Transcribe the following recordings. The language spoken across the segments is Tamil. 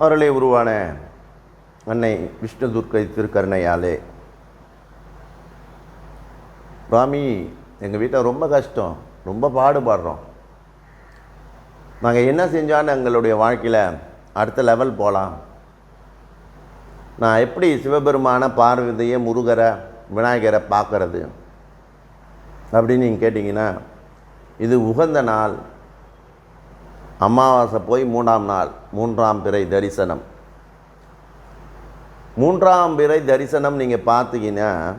அவர்களே உருவான அன்னை விஷ்ணு துர்க்கை திருக்கருணையாலே. சுவாமி எங்கள் வீட்டில் ரொம்ப கஷ்டம் ரொம்ப பாடுபடுறோம். நாங்கள் என்ன செஞ்சாலும் எங்களுடைய வாழ்க்கையில் அடுத்த லெவல் போகலாம் நான் எப்படி சிவபெருமான பார்வதியை முருகரை விநாயகரை பார்க்கறது அப்படின்னு நீங்கள் கேட்டிங்கன்னா இது உகந்த நாள் அமாவாசை போய் மூன்றாம் நாள் மூன்றாம் பிறை தரிசனம். மூன்றாம் பிறை தரிசனம் நீங்கள் பார்த்தீங்கன்னா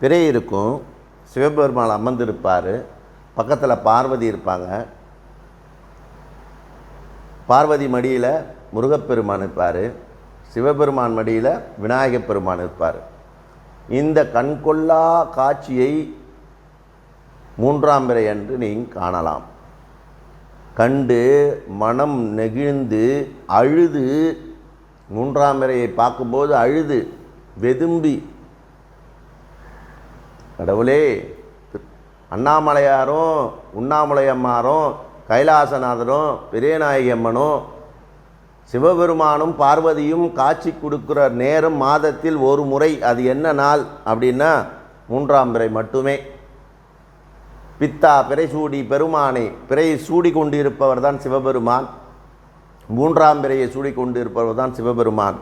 பிறை இருக்கும் சிவபெருமான் அமர்ந்திருப்பார் பக்கத்தில் பார்வதி இருப்பாங்க. பார்வதி மடியில் முருகப்பெருமான் இருப்பார் சிவபெருமான் மடியில் விநாயகப் பெருமான் இருப்பார். இந்த கண்கொள்ளா காட்சியை மூன்றாம் பிறை அன்று நீங்கள் காணலாம். கண்டு மனம் நெகிழ்ந்து அழுது மூன்றாம் பிறையை பார்க்கும்போது அழுது வெதும்பி கடவுளே அண்ணாமலையாரும் உண்ணாமலையம்மாரும் கைலாசநாதரும் பெரியநாயகி அம்மனும் சிவபெருமானும் பார்வதியும் காட்சி கொடுக்குற நேரம் மாதத்தில் ஒரு முறை அது என்ன நாள்? அப்படின்னா மூன்றாம் பிறை மட்டுமே. பித்தா பிறை சூடி பெருமானை பிறையை சூடி கொண்டிருப்பவர் தான் சிவபெருமான். மூன்றாம் பிறையை சூடி கொண்டிருப்பவர் தான் சிவபெருமான்.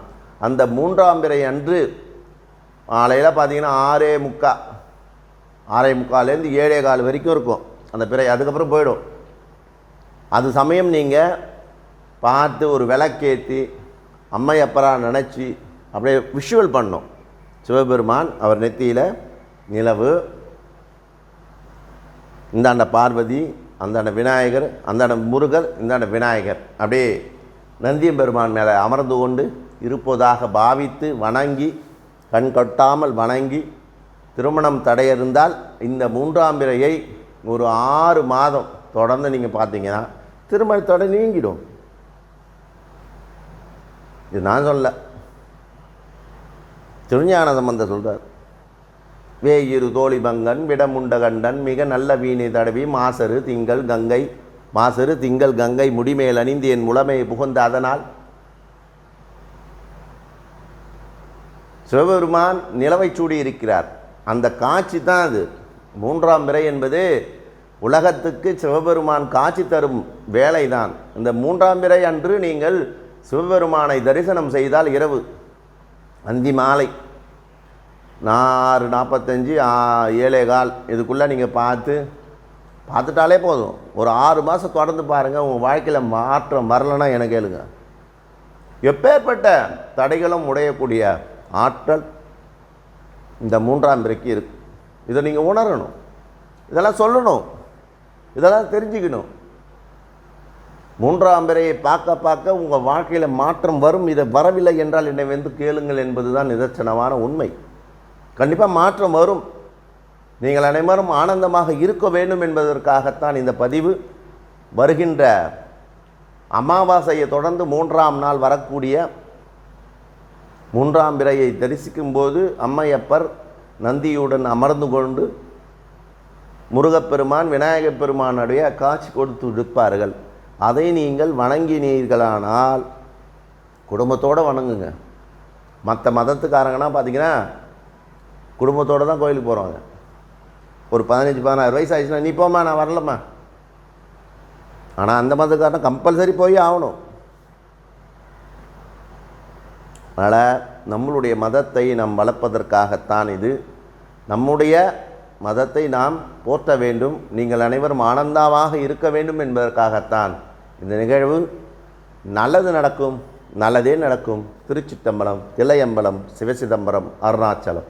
அந்த மூன்றாம் பிறை அன்று மாலையில் பார்த்தீங்கன்னா ஆறே முக்கா ஆறே முக்கால்லேருந்து ஏழே கால் வரைக்கும் இருக்கும். அந்த பிறை அதுக்கப்புறம் போயிடும். அது சமயம் நீங்கள் பார்த்து ஒரு விளக்கேற்றி அம்மையப்பரா நினச்சி அப்படியே விஷுவல் பண்ணும். சிவபெருமான் அவர் நெத்தியில் நிலவு இந்தாண்ட பார்வதி அந்தாண்ட விநாயகர் அந்தாண்ட முருகர் இந்தாண்ட விநாயகர். அப்படியே நந்தியம் பெருமான் மேலே அமர்ந்து கொண்டு இருப்பதாக பாவித்து வணங்கி கண் கட்டாமல் வணங்கி திருமணம் தடையிருந்தால் இந்த மூன்றாம் பிறையை ஒரு ஆறு மாதம் தொடர்ந்து நீங்கள் பார்த்தீங்கன்னா திருமணத்தோடு நீங்கிடும். இது நான் சொல்ல திருஞான சம்பந்த சொல்கிறார் வேயிரு தோழிபங்கன் விடமுண்ட கண்டன் மிக நல்ல வீணை தடவி மாசரு திங்கள் கங்கை மாசரு திங்கள் கங்கை முடிமேல் அணிந்து என் முழமையை புகுந்த அதனால். சிவபெருமான் நிலவை சூடி இருக்கிறார். அந்த காட்சி தான் அது. மூன்றாம் பிறை என்பது உலகத்துக்கு சிவபெருமான் காட்சி தரும் வேலைதான். இந்த மூன்றாம் பிறை அன்று நீங்கள் சிவபெருமானை தரிசனம் செய்தால் இரவு அந்தி மாலை. நாலு நாற்பத்தஞ்சு ஏழே கால். இதுக்குள்ளே நீங்கள் பார்த்து பார்த்துட்டாலே போதும். ஒரு ஆறு மாதம் தொடர்ந்து பாருங்கள் உங்கள் வாழ்க்கையில் மாற்றம் வரலன்னா என கேளுங்க. எப்பேற்பட்ட தடைகளும் உடையக்கூடிய ஆற்றல் இந்த மூன்றாம் பிறைக்கு இருக்கு. இதை நீங்கள் உணரணும். இதெல்லாம் சொல்லணும். இதெல்லாம் தெரிஞ்சுக்கணும். மூன்றாம் பிறையை பார்க்க பார்க்க உங்கள் வாழ்க்கையில் மாற்றம் வரும். இதை வரவில்லை என்றால் என்னை வந்து கேளுங்கள் என்பதுதான் நிதர்சனமான உண்மை. கண்டிப்பாக மாற்றம் வரும். நீங்கள் அனைவரும் ஆனந்தமாக இருக்க வேண்டும் என்பதற்காகத்தான் இந்த பதிவு. வருகின்ற அமாவாசையை தொடர்ந்து மூன்றாம் நாள் வரக்கூடிய மூன்றாம் பிறையை தரிசிக்கும்போது அம்மையப்பர் நந்தியுடன் அமர்ந்து கொண்டு முருகப்பெருமான் விநாயகப் பெருமானுடைய காட்சி கொடுத்து இருப்பார்கள் அதை நீங்கள் வணங்கினீர்களானால் குடும்பத்தோடு வணங்குங்க. மற்ற மதத்துக்காரங்கன்னா பார்த்தீங்கன்னா குடும்பத்தோடு தான் கோயிலுக்கு போகிறாங்க ஒரு பதினஞ்சு பதினாறு வயசு ஆயிடுச்சுன்னா நீ போம்மா நான் வரலம்மா. ஆனால் அந்த மதக்காரன் கம்பல்சரி போய் ஆகணும். அதனால் நம்மளுடைய மதத்தை நாம் வளர்ப்பதற்காகத்தான் இது. நம்முடைய மதத்தை நாம் போற்ற வேண்டும். நீங்கள் அனைவரும் ஆனந்தமாக இருக்க வேண்டும் என்பதற்காகத்தான் இந்த நிகழ்வு. நல்லது நடக்கும் நல்லதே நடக்கும். திருச்சிட்டம்பலம் தில்லையம்பலம் சிவசிதம்பரம் அருணாச்சலம்.